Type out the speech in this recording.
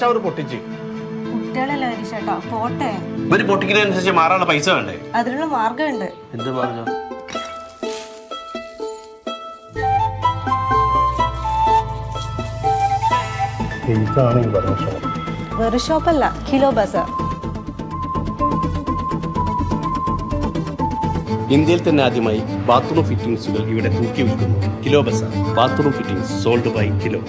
Shower പോട്ടെ. പൊട്ടിക്കുന്നതിനനുസരിച്ച് മാറാനുള്ള പൈസ വേണ്ടേ? അതിനുള്ള മാർഗമുണ്ട് എന്ത് മാർഗം പറഞ്ഞു വെറു ഷോപ്പല്ല കിലോ ബസാർ. ഇന്ത്യയിൽ തന്നെ ആദ്യമായി ബാത്റൂം ഫിറ്റിംഗ്സുകൾ ഇവിടെ തൂക്കി വിൽക്കുന്നു. Kilo Bazar bathroom fittings sold by kilo.